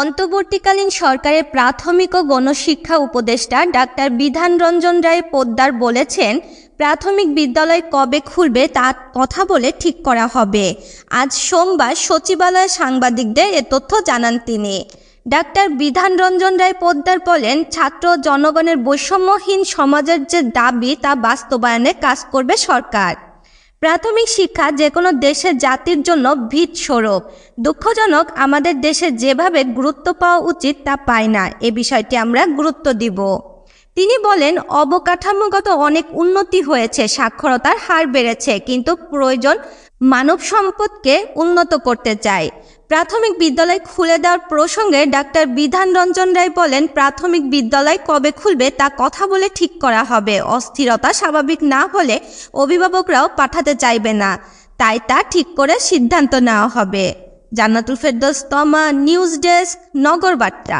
অন্তর্বর্তীকালীন সরকারের প্রাথমিক ও গণশিক্ষা উপদেষ্টা ডাক্তার বিধান রঞ্জন রায় পোদ্দার বলেছেন, প্রাথমিক বিদ্যালয় কবে খুলবে তা কথা বলে ঠিক করা হবে। আজ সোমবার সচিবালয়ে সাংবাদিকদের এ তথ্য জানান তিনি। ডাক্তার বিধান রঞ্জন রায় পোদ্দার বলেন, ছাত্র জনগণের বৈষম্যহীন সমাজের যে দাবি তা বাস্তবায়নে কাজ করবে সরকার। প্রাথমিক শিক্ষা যে কোনো দেশের জাতির জন্য ভিত স্বরূপ দুঃখজনক, আমাদের দেশে যেভাবে গুরুত্ব পাওয়া উচিত তা পায় না। এ বিষয়টি আমরা গুরুত্ব দিব। তিনি বলেন, অবকাঠামোগত অনেক উন্নতি হয়েছে, সাক্ষরতার হার বেড়েছে, কিন্তু প্রয়োজন মানব সম্পদকে উন্নত করতে চাই। প্রাথমিক বিদ্যালয় খুলে দেওয়ার প্রসঙ্গে ডাক্তার বিধান রঞ্জন রায় বলেন, প্রাথমিক বিদ্যালয় কবে খুলবে তা কথা বলে ঠিক করা হবে। অস্থিরতা স্বাভাবিক না হলে অভিভাবকরাও পাঠাতে চাইবে না। তাই তা ঠিক করে সিদ্ধান্ত নেওয়া হবে। জান্নাতুল ফেরদোস্তমা তমা, নিউজ ডেস্ক নগর বার্তা